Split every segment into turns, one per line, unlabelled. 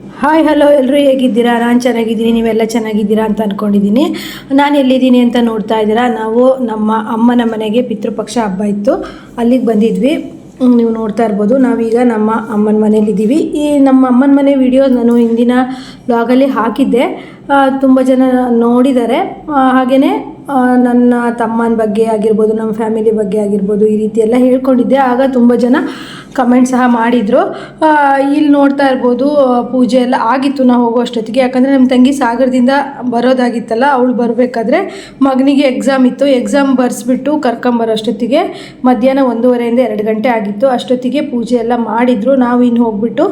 Hi hello ಎಲ್ಲರೂ ಹೇಗಿದ್ದೀರಾ? ನಾನು ಚೆನ್ನಾಗಿದ್ದೀನಿ, ನೀವೆಲ್ಲ ಚೆನ್ನಾಗಿದ್ದೀರಾ ಅಂತ ಅಂದ್ಕೊಂಡಿದ್ದೀನಿ ನಾನು ಎಲ್ಲಿದ್ದೀನಿ ಅಂತ ನೋಡ್ತಾ ಇದ್ದೀರಾ? ನಾವು ನಮ್ಮ ಅಮ್ಮನ ಮನೆಗೆ ಪಿತೃಪಕ್ಷ ಹಬ್ಬ ಇತ್ತು. ಅಲ್ಲಿಗೆ ಬಂದಿದ್ವಿ. ನೀವು ನೋಡ್ತಾ ಇರ್ಬೋದು. ನಾವೀಗ ನಮ್ಮ ಅಮ್ಮನ ಮನೇಲಿದ್ದೀವಿ ಈ ನಮ್ಮ ಅಮ್ಮನ ಮನೆ ವಿಡಿಯೋ ನಾನು ಹಿಂದಿನ ಬ್ಲಾಗಲ್ಲಿ ಹಾಕಿದ್ದೆ. ತುಂಬ ಜನ ನೋಡಿದ್ದಾರೆ. ಹಾಗೆಯೇ ನನ್ನ ತಮ್ಮನ ಬಗ್ಗೆ ಆಗಿರ್ಬೋದು, ನಮ್ಮ ಫ್ಯಾಮಿಲಿ ಬಗ್ಗೆ ಆಗಿರ್ಬೋದು ಈ ರೀತಿ ಎಲ್ಲ ಹೇಳ್ಕೊಂಡಿದ್ದೆ. ಆಗ ತುಂಬ ಜನ ಕಮೆಂಟ್ ಸಹ ಮಾಡಿದರು. ಇಲ್ಲಿ ನೋಡ್ತಾ ಇರ್ಬೋದು, ಪೂಜೆ ಎಲ್ಲ ಆಗಿತ್ತು ನಾವು ಹೋಗೋ ಅಷ್ಟೊತ್ತಿಗೆ. ಯಾಕಂದರೆ ನಮ್ಮ ತಂಗಿ ಸಾಗರದಿಂದ ಬರೋದಾಗಿತ್ತಲ್ಲ, ಅವಳು ಬರಬೇಕಾದ್ರೆ ಮಗನಿಗೆ ಎಕ್ಸಾಮ್ ಇತ್ತು. ಎಕ್ಸಾಮ್ ಬರೆಸ್ಬಿಟ್ಟು ಕರ್ಕೊಂಬರೋ ಅಷ್ಟೊತ್ತಿಗೆ ಮಧ್ಯಾಹ್ನ ಒಂದೂವರೆಯಿಂದ ಎರಡು ಗಂಟೆ ಆಗಿತ್ತು. ಅಷ್ಟೊತ್ತಿಗೆ ಪೂಜೆ ಎಲ್ಲ ಮಾಡಿದರು. ನಾವು ಇನ್ನು ಹೋಗ್ಬಿಟ್ಟು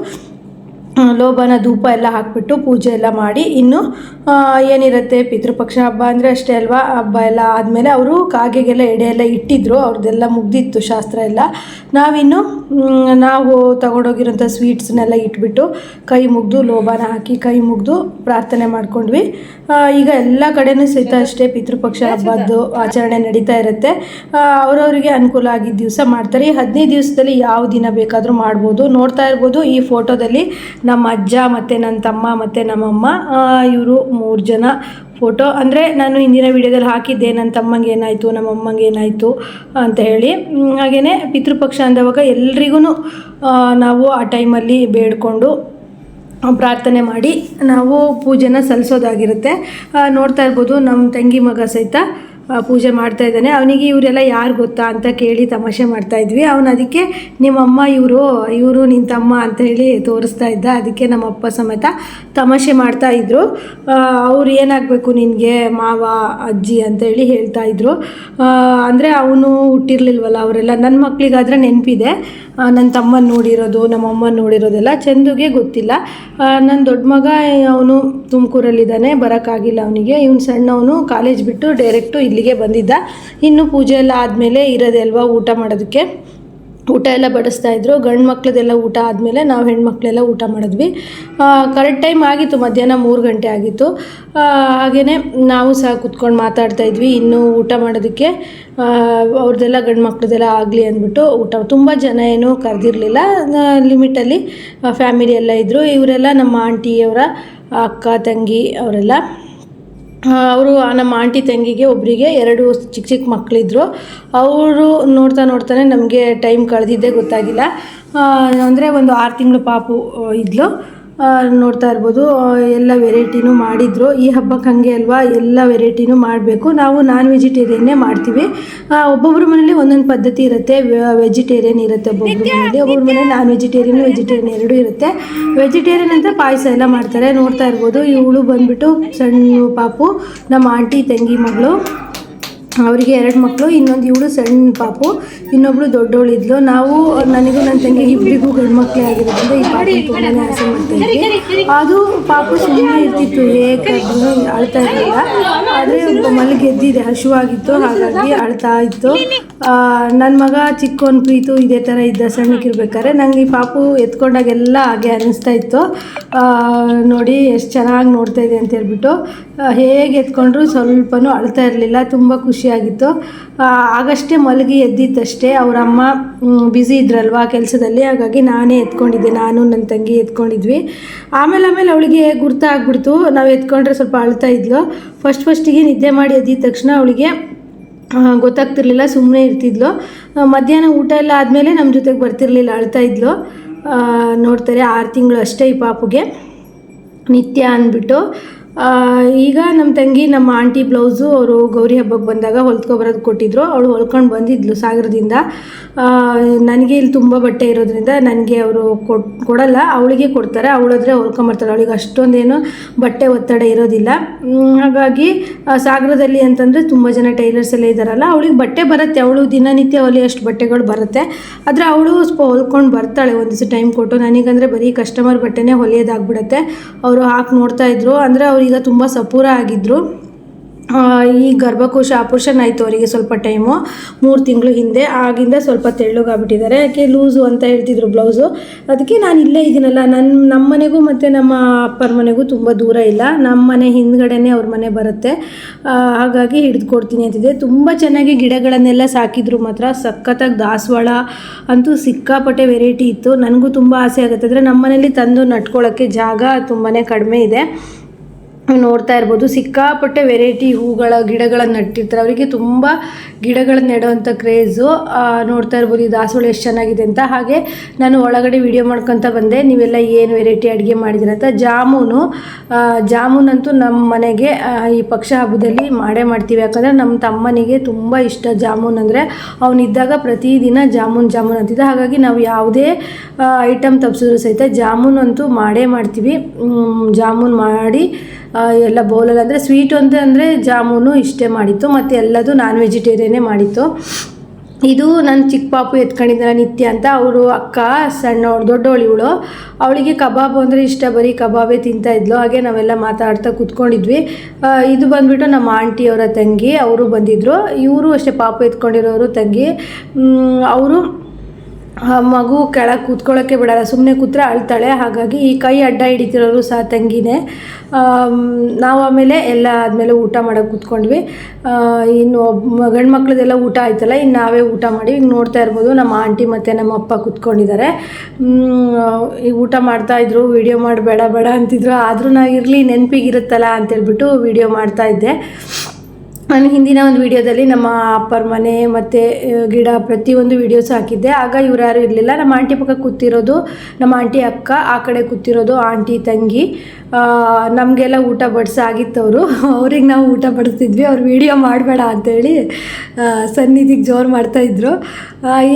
ಲೋಬನ ಧೂಪ ಎಲ್ಲ ಹಾಕ್ಬಿಟ್ಟು ಪೂಜೆ ಎಲ್ಲ ಮಾಡಿ ಇನ್ನು ಏನಿರುತ್ತೆ ಪಿತೃಪಕ್ಷ ಹಬ್ಬ ಅಂದರೆ ಅಷ್ಟೇ ಅಲ್ವಾ? ಹಬ್ಬ ಎಲ್ಲ ಆದಮೇಲೆ ಅವರು ಕಾಗೆಗೆಲ್ಲ ಎಡೆ ಎಲ್ಲ ಇಟ್ಟಿದ್ರು, ಅವ್ರದ್ದೆಲ್ಲ ಮುಗ್ದಿತ್ತು ಶಾಸ್ತ್ರ ಎಲ್ಲ. ನಾವಿನ್ನು ನಾವು ತಗೊಂಡೋಗಿರೋಂಥ ಸ್ವೀಟ್ಸ್ನೆಲ್ಲ ಇಟ್ಬಿಟ್ಟು ಕೈ ಮುಗ್ದು ಲೋಬಾನ ಹಾಕಿ ಕೈ ಮುಗ್ದು ಪ್ರಾರ್ಥನೆ ಮಾಡ್ಕೊಂಡ್ವಿ. ಈಗ ಎಲ್ಲ ಕಡೆನೂ ಸಹಿತ ಅಷ್ಟೇ ಪಿತೃಪಕ್ಷ ಹಬ್ಬದ್ದು ಆಚರಣೆ ನಡೀತಾ ಇರುತ್ತೆ. ಅವರವರಿಗೆ ಅನುಕೂಲ ಆಗಿದ್ದ ದಿವಸ ಮಾಡ್ತಾರೆ. ಈ ಹದಿನೈದು ದಿವಸದಲ್ಲಿ ಯಾವ ದಿನ ಬೇಕಾದರೂ ಮಾಡ್ಬೋದು. ನೋಡ್ತಾ ಇರ್ಬೋದು ಈ ಫೋಟೋದಲ್ಲಿ ನಮ್ಮ ಅಜ್ಜ ಮತ್ತು ನನ್ನ ತಮ್ಮ ಮತ್ತು ನಮ್ಮಮ್ಮ ಇವರು ಮೂರು ಜನ ಫೋಟೋ ಅಂದರೆ ನಾನು ಹಿಂದಿನ ವಿಡಿಯೋದಲ್ಲಿ ಹಾಕಿದ್ದೆ, ನನ್ನ ತಮ್ಮಂಗೆ ಏನಾಯಿತು, ನಮ್ಮ ಅಮ್ಮಂಗೆ ಏನಾಯಿತು ಅಂತ ಹೇಳಿ. ಹಾಗೆಯೇ ಪಿತೃಪಕ್ಷ ಅಂದವಾಗ ಎಲ್ರಿಗೂ ನಾವು ಆ ಟೈಮಲ್ಲಿ ಬೇಡ್ಕೊಂಡು ಪ್ರಾರ್ಥನೆ ಮಾಡಿ ನಾವು ಪೂಜೆನ ಸಲ್ಲಿಸೋದಾಗಿರುತ್ತೆ ನೋಡ್ತಾ ಇರ್ಬೋದು ನಮ್ಮ ತಂಗಿ ಮಗ ಸಹಿತ ಪೂಜೆ ಮಾಡ್ತಾ ಇದ್ದಾನೆ. ಅವನಿಗೆ ಇವರೆಲ್ಲ ಯಾರು ಗೊತ್ತಾ ಅಂತ ಕೇಳಿ ತಮಾಷೆ ಮಾಡ್ತಾ ಇದ್ವಿ. ಅವನು ಅದಕ್ಕೆ ನಿಮ್ಮಮ್ಮ ಇವರು ಇವರು ನಿನ್ನ ತಮ್ಮ ಅಂತ ಹೇಳಿ ತೋರಿಸ್ತಾ ಇದ್ದ. ಅದಕ್ಕೆ ನಮ್ಮ ಅಪ್ಪ ಸಮೇತ ತಮಾಷೆ ಮಾಡ್ತಾ ಇದ್ರು. ಅವ್ರು ಏನಾಗಬೇಕು ನಿನಗೆ? ಮಾವ, ಅಜ್ಜಿ ಅಂತ ಹೇಳಿ ಹೇಳ್ತಾ ಇದ್ರು. ಅಂದರೆ ಅವನು ಹುಟ್ಟಿರ್ಲಿಲ್ವಲ್ಲ ಅವರೆಲ್ಲ. ನನ್ನ ಮಕ್ಕಳಿಗಾದ್ರೆ ನೆನಪಿದೆ. ನನ್ನ ತಮ್ಮನ ನೋಡಿರೋದು, ನಮ್ಮಮ್ಮನ ನೋಡಿರೋದೆಲ್ಲ ಚಂದುಗೆ ಗೊತ್ತಿಲ್ಲ. ನನ್ನ ದೊಡ್ಡ ಮಗ ಅವನು ತುಮಕೂರಲ್ಲಿದ್ದಾನೆ. ಬರೋಕ್ಕಾಗಿಲ್ಲ ಅವನಿಗೆ. ಇವನು ಸಣ್ಣವನು ಕಾಲೇಜ್ ಬಿಟ್ಟು ಡೈರೆಕ್ಟು ಇಲ್ಲಿಗೆ ಬಂದಿದ್ದ. ಇನ್ನು ಪೂಜೆ ಎಲ್ಲ ಆದಮೇಲೆ ಇರೋದೆ ಅಲ್ವಾ ಊಟ ಮಾಡೋದಕ್ಕೆ? ಊಟ ಎಲ್ಲ ಬಡಿಸ್ತಾ ಇದ್ರು. ಗಂಡು ಮಕ್ಳದೆಲ್ಲ ಊಟ ಆದಮೇಲೆ ನಾವು ಹೆಣ್ಮಕ್ಳೆಲ್ಲ ಊಟ ಮಾಡಿದ್ವಿ. ಕರೆಕ್ಟ್ ಟೈಮ್ ಆಗಿತ್ತು. ಮಧ್ಯಾಹ್ನ ಮೂರು ಗಂಟೆ ಆಗಿತ್ತು. ಹಾಗೆಯೇ ನಾವು ಸಹ ಕುತ್ಕೊಂಡು ಮಾತಾಡ್ತಾ ಇದ್ವಿ. ಇನ್ನೂ ಊಟ ಮಾಡೋದಕ್ಕೆ ಅವ್ರದ್ದೆಲ್ಲ ಗಂಡು ಮಕ್ಳದೆಲ್ಲ ಆಗಲಿ ಅಂದ್ಬಿಟ್ಟು ಊಟ. ತುಂಬ ಜನ ಏನೂ ಕರೆದಿರಲಿಲ್ಲ. ಲಿಮಿಟಲ್ಲಿ ಫ್ಯಾಮಿಲಿ ಎಲ್ಲ ಇದ್ದರು ಇವರೆಲ್ಲ ನಮ್ಮ ಆಂಟಿಯವರ ಅಕ್ಕ, ತಂಗಿ ಅವರೆಲ್ಲ. ಅವರು ನಮ್ಮ ಆಂಟಿ ತಂಗಿಗೆ ಒಬ್ಬರಿಗೆ ಎರಡು ಚಿಕ್ಕ ಚಿಕ್ಕ ಮಕ್ಕಳಿದ್ರು ಅವರು ನೋಡ್ತಾ ನೋಡ್ತಾನೆ ನಮಗೆ ಟೈಮ್ ಕಳೆದಿದ್ದೇ ಗೊತ್ತಾಗಿಲ್ಲ. ಅಂದರೆ ಒಂದು ಆರು ತಿಂಗಳು ಪಾಪು ಇದ್ಲು. ನೋಡ್ತಾ ಇರ್ಬೋದು. ಎಲ್ಲ ವೆರೈಟಿನೂ ಮಾಡಿದರು. ಈ ಹಬ್ಬಕ್ಕೆ ಹಾಗೆ ಅಲ್ವಾ? ಎಲ್ಲ ವೆರೈಟಿನೂ ಮಾಡಬೇಕು. ನಾವು ನಾನ್ ವೆಜಿಟೇರಿಯನ್ನೇ ಮಾಡ್ತೀವಿ ಒಬ್ಬೊಬ್ಬರ ಮನೇಲಿ ಒಂದೊಂದು ಪದ್ಧತಿ ಇರುತ್ತೆ. ವೆಜಿಟೇರಿಯನ್ ಇರುತ್ತೆ ಒಬ್ಬೊಬ್ಬರ ಮನೇಲಿ. ಒಬ್ಬೊಬ್ಬರ ಮನೇಲಿ ನಾನ್ ವೆಜಿಟೇರಿಯನ್ ವೆಜಿಟೇರಿಯನ್ ಎರಡೂ ಇರುತ್ತೆ. ವೆಜಿಟೇರಿಯನ್ ಅಂತ ಪಾಯಸ ಎಲ್ಲ ಮಾಡ್ತಾರೆ. ನೋಡ್ತಾ ಇರ್ಬೋದು. ಇವಳು ಬಂದ್ಬಿಟ್ಟು ಸಣ್ಣ ಪಾಪು ನಮ್ಮ ಆಂಟಿ ತಂಗಿ ಮಗಳು. ಅವರಿಗೆ ಎರಡು ಮಕ್ಕಳು ಇನ್ನೊಂದು ಇವಳು ಸಣ್ಣ ಪಾಪು, ಇನ್ನೊಬ್ಳು ದೊಡ್ಡವಳಿದ್ಲು ನಾವು, ನನಗೂ ನನ್ನ ತಂಗಿ ಇಬ್ಬರಿಗೂ ಗಂಡು ಮಕ್ಕಳೇ ಆಗಿರೋದ್ರಿಂದ ಈ ಪಾಪು ತುಂಬಾ ಆಸೆ ಮಾಡ್ತಾಯಿದ್ವಿ ಅದು ಪಾಪು ಸುಮ್ಮನೆ ಇರ್ತಿತ್ತು ಏಕಾದ್ರೂ ಅಳ್ತಾ ಇರಲಿಲ್ಲ. ಆದರೆ ಮಲಗಿ ಎದ್ದಿದೆ ಹಸುವಾಗಿತ್ತು ಹಾಗಾಗಿ ಅಳ್ತಾ ಇತ್ತು. ನನ್ನ ಮಗ ಚಿಕ್ಕವನ್ ಪ್ರೀತು ಇದೇ ಥರ ಇದ್ದ ಸಣ್ಣಕ್ಕಿರ್ಬೇಕಾದ್ರೆ ನಂಗೆ ಈ ಪಾಪು ಎತ್ಕೊಂಡಾಗೆಲ್ಲ ಹಾಗೆ ಅನ್ನಿಸ್ತಾ ಇತ್ತು. ನೋಡಿ ಎಷ್ಟು ಚೆನ್ನಾಗಿ ನೋಡ್ತಾ ಇದೆ ಅಂತ ಹೇಳ್ಬಿಟ್ಟು ಹೇಗೆ ಎತ್ಕೊಂಡ್ರು ಸ್ವಲ್ಪನೂ ಅಳ್ತಾ ಇರಲಿಲ್ಲ, ತುಂಬ ಖುಷಿಯಾಗಿತ್ತು. ಆಗಷ್ಟೇ ಮಲಗಿ ಎದ್ದಿತ್ತಷ್ಟೇ ಅವರಮ್ಮ ಬ್ಯುಸಿ ಇದ್ರಲ್ವಾ ಕೆಲಸದಲ್ಲಿ, ಹಾಗಾಗಿ ನಾನೇ ಎತ್ಕೊಂಡಿದ್ದೆ, ನಾನು ನನ್ನ ತಂಗಿ ಎತ್ಕೊಂಡಿದ್ವಿ. ಆಮೇಲೆ ಆಮೇಲೆ ಅವಳಿಗೆ ಗುರ್ತಾಗ್ಬಿಡ್ತು. ನಾವು ಎತ್ಕೊಂಡ್ರೆ ಸ್ವಲ್ಪ ಅಳ್ತಾ ಇದ್ಲು. ಫಸ್ಟ್ ಫಸ್ಟಿಗೆ ನಿದ್ದೆ ಮಾಡಿ ಎದ್ದಿದ ತಕ್ಷಣ ಅವಳಿಗೆ ಗೊತ್ತಾಗ್ತಿರ್ಲಿಲ್ಲ ಸುಮ್ಮನೆ ಇರ್ತಿದ್ಲು. ಮಧ್ಯಾಹ್ನ ಊಟ ಎಲ್ಲ ಆದಮೇಲೆ ನಮ್ಮ ಜೊತೆಗೆ ಬರ್ತಿರ್ಲಿಲ್ಲ, ಅಳ್ತಾ ಇದ್ಲು. ನೋಡ್ತಾರೆ, ಆರು ತಿಂಗಳು ಅಷ್ಟೇ ಈ ಪಾಪುಗೆ. ನಿತ್ಯ ಅಂದ್ಬಿಟ್ಟು ಈಗ ನಮ್ಮ ತಂಗಿ, ನಮ್ಮ ಆಂಟಿ ಬ್ಲೌಸು ಅವರು ಗೌರಿ ಹಬ್ಬಕ್ಕೆ ಬಂದಾಗ ಹೊಲ್ಕೊಬರೋದು ಕೊಟ್ಟಿದ್ರು. ಅವಳು ಹೊಲ್ಕೊಂಡು ಬಂದಿದ್ಲು ಸಾಗರದಿಂದ. ನನಗೆ ಇಲ್ಲಿ ತುಂಬ ಬಟ್ಟೆ ಇರೋದ್ರಿಂದ ನನಗೆ ಅವರು ಕೊಡಲ್ಲ, ಅವಳಿಗೆ ಕೊಡ್ತಾರೆ. ಅವಳಾದ್ರೆ ಹೊಲ್ಕೊಂಬರ್ತಾಳೆ ಅವಳಿಗೆ ಅಷ್ಟೊಂದೇನು ಬಟ್ಟೆ ಒತ್ತಡ ಇರೋದಿಲ್ಲ. ಹಾಗಾಗಿ ಸಾಗರದಲ್ಲಿ ಅಂತಂದರೆ ತುಂಬ ಜನ ಟೈಲರ್ಸ್ ಎಲ್ಲ ಇದ್ದಾರಲ್ಲ ಅವಳಿಗೆ ಬಟ್ಟೆ ಬರುತ್ತೆ. ಅವಳು ದಿನನಿತ್ಯ ಹೊಲಿಯೋಷ್ಟು ಬಟ್ಟೆಗಳು ಬರುತ್ತೆ. ಆದರೆ ಅವಳು ಸ್ವಲ್ಪ ಹೊಲ್ಕೊಂಡು ಬರ್ತಾಳೆ. ಒಂದು ದಿವಸ ಟೈಮ್ ಕೊಟ್ಟು. ನನಗಂದರೆ ಬರೀ ಕಸ್ಟಮರ್ ಬಟ್ಟೆನೇ ಹೊಲಿಯೋದಾಗ್ಬಿಡುತ್ತೆ. ಅವರು ಹಾಕಿ ನೋಡ್ತಾಯಿದ್ರು ಅಂದರೆ ಅಂದರೆ ಅವ್ರೀಗ ತುಂಬ ಸಪೂರ ಆಗಿದ್ದರು ಈ ಗರ್ಭಕೋಶ ಆಪರೇಷನ್ ಆಯಿತು ಅವರಿಗೆ ಸ್ವಲ್ಪ ಟೈಮು, ಮೂರು ತಿಂಗಳು ಹಿಂದೆ. ಆಗಿಂದ ಸ್ವಲ್ಪ ತೆಳ್ಳಗಾಗ್ಬಿಟ್ಟಿದ್ದಾರೆ. ಯಾಕೆ ಲೂಸು ಅಂತ ಹೇಳ್ತಿದ್ರು ಬ್ಲೌಸು. ಅದಕ್ಕೆ ನಾನು ಇಲ್ಲೇ ಇದ್ದೀನಲ್ಲ. ನನ್ನ ನಮ್ಮ ಮನೆಗೂ ಮತ್ತು ನಮ್ಮ ಅಪ್ಪರ ಮನೆಗೂ ತುಂಬ ದೂರ ಇಲ್ಲ. ನಮ್ಮ ಮನೆ ಹಿಂದ್ಗಡೆನೇ ಅವ್ರ ಮನೆ ಬರುತ್ತೆ. ಹಾಗಾಗಿ ಹಿಡಿದು ಕೊಡ್ತೀನಿ ಅಂತಿದ್ದೆ. ತುಂಬ ಚೆನ್ನಾಗಿ ಗಿಡಗಳನ್ನೆಲ್ಲ ಸಾಕಿದ್ರು ಮಾತ್ರ. ಸಖತ್ತಾಗಿ ದಾಸವಾಳ ಅಂತೂ ಸಿಕ್ಕಾಪಟ್ಟೆ ವೆರೈಟಿ ಇತ್ತು. ನನಗೂ ತುಂಬ ಆಸೆ ಆಗುತ್ತೆ. ಅಂದರೆ ನಮ್ಮ ಮನೇಲಿ ತಂದು ನಟ್ಕೊಳ್ಳೋಕ್ಕೆ ಜಾಗ ತುಂಬಾ ಕಡಿಮೆ ಇದೆ. ನೋಡ್ತಾ ಇರ್ಬೋದು, ಸಿಕ್ಕಾಪಟ್ಟೆ ವೆರೈಟಿ ಹೂಗಳ, ಗಿಡಗಳನ್ನು ನಟ್ಟಿರ್ತಾರೆ. ಅವರಿಗೆ ತುಂಬ ಗಿಡಗಳನ್ನ ನೆಡುವಂಥ ಕ್ರೇಜು ನೋಡ್ತಾ ಇರ್ಬೋದು, ಈ ದಾಸವಾಳ ಎಷ್ಟು ಚೆನ್ನಾಗಿದೆ ಅಂತ. ಹಾಗೆ ನಾನು ಒಳಗಡೆ ವಿಡಿಯೋ ಮಾಡ್ಕೊತ ಬಂದೆ. ನೀವೆಲ್ಲ ಏನು ವೆರೈಟಿ ಅಡುಗೆ ಮಾಡಿದ್ದೀರ ಅಂತ. ಜಾಮೂನು ಜಾಮೂನಂತೂ ನಮ್ಮ ಮನೆಗೆ ಈ ಪಕ್ಷ ಹಬ್ಬದಲ್ಲಿ ಮಾಡೇ ಮಾಡ್ತೀವಿ. ಯಾಕಂದರೆ ನಮ್ಮ ತಮ್ಮನಿಗೆ ತುಂಬ ಇಷ್ಟ ಜಾಮೂನ್ ಅಂದರೆ. ಅವನಿದ್ದಾಗ ಪ್ರತಿದಿನ ಜಾಮೂನ್ ಜಾಮೂನ್ ಅಂತಿದ್ದ. ಹಾಗಾಗಿ ನಾವು ಯಾವುದೇ ಐಟಮ್ ತಪ್ಪಿಸಿದ್ರು ಸಹಿತ ಜಾಮೂನ್ ಅಂತೂ ಮಾಡೇ ಮಾಡ್ತೀವಿ. ಜಾಮೂನ್ ಮಾಡಿ ಎಲ್ಲ ಬೌಲಲ್ಲಿ ಅಂದರೆ ಸ್ವೀಟ್ ಅಂತ ಅಂದರೆ ಜಾಮೂನು ಇಷ್ಟೇ ಮಾಡಿತ್ತು, ಮತ್ತು ಎಲ್ಲದು ನಾನ್ ವೆಜಿಟೇರಿಯನ್ನೇ ಮಾಡಿತ್ತು. ಇದು ನನ್ನ ಚಿಕ್ಕ ಪಾಪು ಎತ್ಕೊಂಡಿದ್ದಲ್ಲ ನಿತ್ಯ ಅಂತ, ಅವರು ಅಕ್ಕ ಸಣ್ಣವಳು ದೊಡ್ಡವಳು ಇವಳು. ಅವಳಿಗೆ ಕಬಾಬ್ ಅಂದರೆ ಇಷ್ಟ, ಬರೀ ಕಬಾಬೇ ತಿಂತಾ ಇದ್ಲು, ಹಾಗೆ ನಾವೆಲ್ಲ ಮಾತಾಡ್ತಾ ಕೂತ್ಕೊಂಡಿದ್ವಿ. ಇದು ಬಂದ್ಬಿಟ್ಟು ನಮ್ಮ ಆಂಟಿಯವರ ತಂಗಿ, ಅವರು ಬಂದಿದ್ದರು ಇವರು ಅಷ್ಟೇ ಪಾಪು ಎತ್ಕೊಂಡಿರೋರು ತಂಗಿ. ಅವರು ಆ, ಮಗು ಕೆಳಗೆ ಕೂತ್ಕೊಳ್ಳೋಕ್ಕೆ ಬಿಡಲ್ಲ ಸುಮ್ಮನೆ ಕೂತ್ರೆ ಅಳ್ತಾಳೆ. ಹಾಗಾಗಿ ಈ ಕೈ ಅಡ್ಡ ಹಿಡಿತಿರೋರು ಸಹ ತಂಗಿನೇ. ನಾವು ಆಮೇಲೆ ಎಲ್ಲ ಆದಮೇಲೆ ಊಟ ಮಾಡೋಕೆ ಕೂತ್ಕೊಂಡ್ವಿ. ಇನ್ನು ಒಬ್ಬ ಗಂಡು ಮಕ್ಳದೆಲ್ಲ ಊಟ ಆಯ್ತಲ್ಲ, ಇನ್ನು ನಾವೇ ಊಟ ಮಾಡಿ, ಈಗ ನೋಡ್ತಾ ಇರ್ಬೋದು ನಮ್ಮ ಆಂಟಿ ಮತ್ತು ನಮ್ಮ ಅಪ್ಪ ಕೂತ್ಕೊಂಡಿದ್ದಾರೆ. ಈ ಊಟ ಮಾಡ್ತಾ ಇದ್ರು, ವಿಡಿಯೋ ಮಾಡಿ, ಬೇಡ ಬೇಡ ಅಂತಿದ್ರು. ಆದರೂ ನಾ ಇರಲಿ ನೆನಪಿಗಿರುತ್ತಲ್ಲ ಅಂತೇಳ್ಬಿಟ್ಟು ವಿಡಿಯೋ ಮಾಡ್ತಾ ಇದ್ದೆ. ನಾನು ಹಿಂದಿನ ಒಂದು ವಿಡಿಯೋದಲ್ಲಿ ನಮ್ಮ ಅಪ್ಪರ ಮನೆ ಮತ್ತು ಗಿಡ ಪ್ರತಿಯೊಂದು ವಿಡಿಯೋಸ್ ಹಾಕಿದ್ದೆ. ಆಗ ಇವ್ರು ಯಾರು ಇರಲಿಲ್ಲ. ನಮ್ಮ ಆಂಟಿ ಪಕ್ಕ ಕೂತಿರೋದು, ನಮ್ಮ ಆಂಟಿ ಅಕ್ಕ, ಆ ಕಡೆ ಕೂತಿರೋದು ಆಂಟಿ, ತಂಗಿ. ನಮಗೆಲ್ಲ ಊಟ ಬಡಿಸಾಗಿತ್ತು ಅವರು ಅವ್ರಿಗೆ ನಾವು ಊಟ ಬಡಿಸ್ತಿದ್ವಿ. ಅವ್ರು ವಿಡಿಯೋ ಮಾಡಬೇಡ ಅಂತೇಳಿ ಸನ್ನಿಧಿಗೆ ಜೋರು ಮಾಡ್ತಾಯಿದ್ರು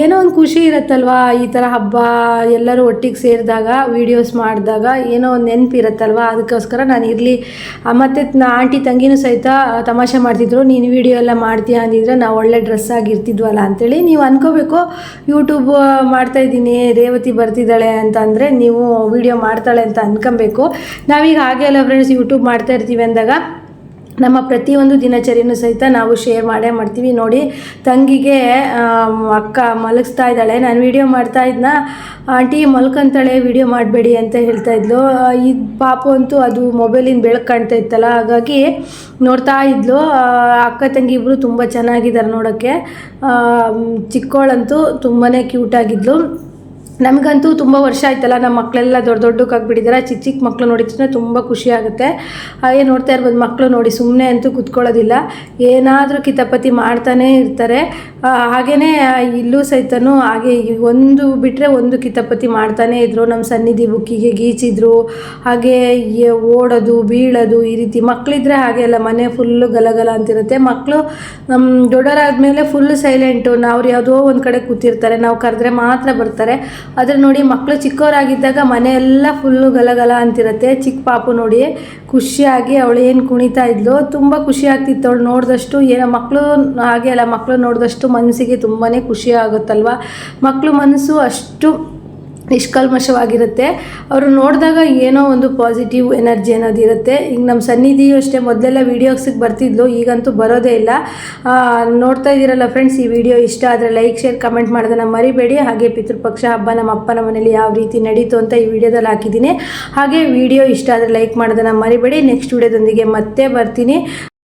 ಏನೋ ಒಂದು ಖುಷಿ ಇರುತ್ತಲ್ವಾ? ಈ ಥರ ಹಬ್ಬ, ಎಲ್ಲರೂ ಒಟ್ಟಿಗೆ ಸೇರಿದಾಗ ವೀಡಿಯೋಸ್ ಮಾಡಿದಾಗ ಏನೋ ಒಂದು ನೆನಪು ಇರುತ್ತಲ್ವಾ? ಅದಕ್ಕೋಸ್ಕರ ನಾನು ಇರಲಿ. ಮತ್ತು ಆಂಟಿ, ತಂಗಿನೂ ಸಹಿತ ತಮಾಷೆ ಮಾಡ್ತಿದ್ರು. ನೀನು ವೀಡಿಯೋ ಎಲ್ಲ ಮಾಡ್ತೀಯ ಅಂದಿದ್ರೆ ನಾವು ಒಳ್ಳೆ ಡ್ರೆಸ್ ಆಗಿರ್ತಿದ್ವಲ್ಲ ಅಂತೇಳಿ ನೀವು ಅನ್ಕೋಬೇಕು. ಯೂಟ್ಯೂಬ್ ಮಾಡ್ತಾ ಇದ್ದೀನಿ, ರೇವತಿ ಬರ್ತಿದ್ದಾಳೆ ಅಂತ ಅಂದರೆ ನೀವು ವಿಡಿಯೋ ಮಾಡ್ತಾಳೆ ಅಂತ ಅನ್ಕೊಬೇಕು. ನಾವೀಗ ಹಾಗೆ ಅಲ್ಲ ಫ್ರೆಂಡ್ಸ್ ಯೂಟ್ಯೂಬ್ ಮಾಡ್ತಾ ಇರ್ತೀವಿ ಅಂದಾಗ ನಮ್ಮ ಪ್ರತಿಯೊಂದು ದಿನಚರಿಯೂ ಸಹಿತ ನಾವು ಶೇರ್ ಮಾಡೇ ಮಾಡ್ತೀವಿ. ನೋಡಿ, ತಂಗಿಗೆ ಅಕ್ಕ ಮಲಗಿಸ್ತಾ ಇದ್ದಾಳೆ. ನಾನು ವಿಡಿಯೋ ಮಾಡ್ತಾ ಇದ್ನ. ಆಂಟಿ, ಮಲ್ಕೊಂತಾಳೆ ವಿಡಿಯೋ ಮಾಡಬೇಡಿ ಅಂತ ಹೇಳ್ತಾ ಇದ್ಲು. ಈ ಪಾಪು ಅಂತೂ ಅದು ಮೊಬೈಲಿನ ಬೆಳಕು ಕಾಣ್ತಾ ಇತ್ತಲ್ಲ. ಹಾಗಾಗಿ ನೋಡ್ತಾ ಇದ್ಲು. ಅಕ್ಕ ತಂಗಿ ಇಬ್ಬರು ತುಂಬ ಚೆನ್ನಾಗಿದ್ದಾರೆ ನೋಡೋಕ್ಕೆ. ಚಿಕ್ಕವಳಂತೂ ತುಂಬಾ ಕ್ಯೂಟಾಗಿದ್ಲು ನಮಗಂತೂ ತುಂಬ ವರ್ಷ ಆಯ್ತಲ್ಲ ನಮ್ಮ ಮಕ್ಕಳೆಲ್ಲ ದೊಡ್ಡ ದೊಡ್ಡಕ್ಕಾಗ್ಬಿಟ್ಟಿದ್ದಾರೆ ಚಿಕ್ಕ ಚಿಕ್ಕ ಮಕ್ಕಳು ನೋಡಿದ್ರೆ ತುಂಬ ಖುಷಿ ಆಗುತ್ತೆ. ಹಾಗೆ ನೋಡ್ತಾ ಇರ್ಬೋದು ಮಕ್ಕಳು ನೋಡಿ ಸುಮ್ಮನೆ ಅಂತೂ ಕುತ್ಕೊಳ್ಳೋದಿಲ್ಲ. ಏನಾದರೂ ಕಿತಾಪತಿ ಮಾಡ್ತಾನೇ ಇರ್ತಾರೆ. ಹಾಗೆಯೇ ಇಲ್ಲೂ ಸಹಿತನೂ ಹಾಗೆ ಒಂದು ಬಿಟ್ಟರೆ ಒಂದು ಕಿತಾಪತಿ ಮಾಡ್ತಾನೇ ಇದ್ರು. ನಮ್ಮ ಸನ್ನಿಧಿ ಬುಕ್ಕಿಗೆ ಗೀಚಿದ್ರು. ಹಾಗೆ ಓಡೋದು, ಬೀಳೋದು ಈ ರೀತಿ ಮಕ್ಕಳಿದ್ರೆ ಹಾಗೆ ಅಲ್ಲ, ಮನೆ ಫುಲ್ಲು ಗಲಗಲ ಅಂತಿರುತ್ತೆ. ಮಕ್ಕಳು ನಮ್ಮ ದೊಡ್ಡವರಾದ್ಮೇಲೆ ಫುಲ್ ಸೈಲೆಂಟು ನಾವು ಯಾವುದೋ ಒಂದು ಕಡೆ ಕೂತಿರ್ತಾರೆ. ನಾವು ಕರೆದ್ರೆ ಮಾತ್ರ ಬರ್ತಾರೆ. ಆದರೆ ನೋಡಿ ಮಕ್ಕಳು ಚಿಕ್ಕವರಾಗಿದ್ದಾಗ ಮನೆಯೆಲ್ಲ ಫುಲ್ಲು ಗಲಗಲ ಅಂತಿರುತ್ತೆ. ಚಿಕ್ಕ ಪಾಪು ನೋಡಿ ಖುಷಿಯಾಗಿ ಅವಳು ಏನು ಕುಣಿತಾ ಇದ್ಲು. ತುಂಬ ಖುಷಿ ಆಗ್ತಿತ್ತು ಅವಳು ನೋಡಿದಷ್ಟು. ಏನೋ ಮಕ್ಕಳು ಹಾಗೆ ಅಲ್ಲ ಮಕ್ಕಳು ನೋಡಿದಷ್ಟು ಮನಸ್ಸಿಗೆ ತುಂಬಾ ಖುಷಿ ಆಗುತ್ತಲ್ವ? ಮಕ್ಕಳು ಮನಸ್ಸು ಅಷ್ಟು ನಿಷ್ಕಲ್ಮಶವಾಗಿರುತ್ತೆ. ಅವರು ನೋಡಿದಾಗ ಏನೋ ಒಂದು ಪಾಸಿಟಿವ್ ಎನರ್ಜಿ ಅನ್ನೋದು ಇರುತ್ತೆ. ಈಗ ನಮ್ಮ ಸನ್ನಿಧಿಯು ಅಷ್ಟೇ ಮೊದಲೆಲ್ಲ ವೀಡಿಯೋಸಿಗೆ ಬರ್ತಿದ್ಲು, ಈಗಂತೂ ಬರೋದೇ ಇಲ್ಲ. ನೋಡ್ತಾ ಇದ್ದೀರಲ್ಲ ಫ್ರೆಂಡ್ಸ್ ಈ ವಿಡಿಯೋ ಇಷ್ಟ ಆದರೆ ಲೈಕ್ ಶೇರ್ ಕಮೆಂಟ್ ಮಾಡೋದನ್ನು ಮರಿಬೇಡಿ. ಹಾಗೆ ಪಿತೃಪಕ್ಷ ಹಬ್ಬ ನಮ್ಮ ಅಪ್ಪನ ಮನೇಲಿ ಯಾವ ರೀತಿ ನಡೀತು ಅಂತ ಈ ವಿಡಿಯೋದಲ್ಲಿ ಹಾಕಿದ್ದೀನಿ. ಹಾಗೆ ವಿಡಿಯೋ ಇಷ್ಟ ಆದರೆ ಲೈಕ್ ಮಾಡೋದನ್ನು ಮರಿಬೇಡಿ. ನೆಕ್ಸ್ಟ್ ವಿಡಿಯೋದೊಂದಿಗೆ ಮತ್ತೆ ಬರ್ತೀನಿ.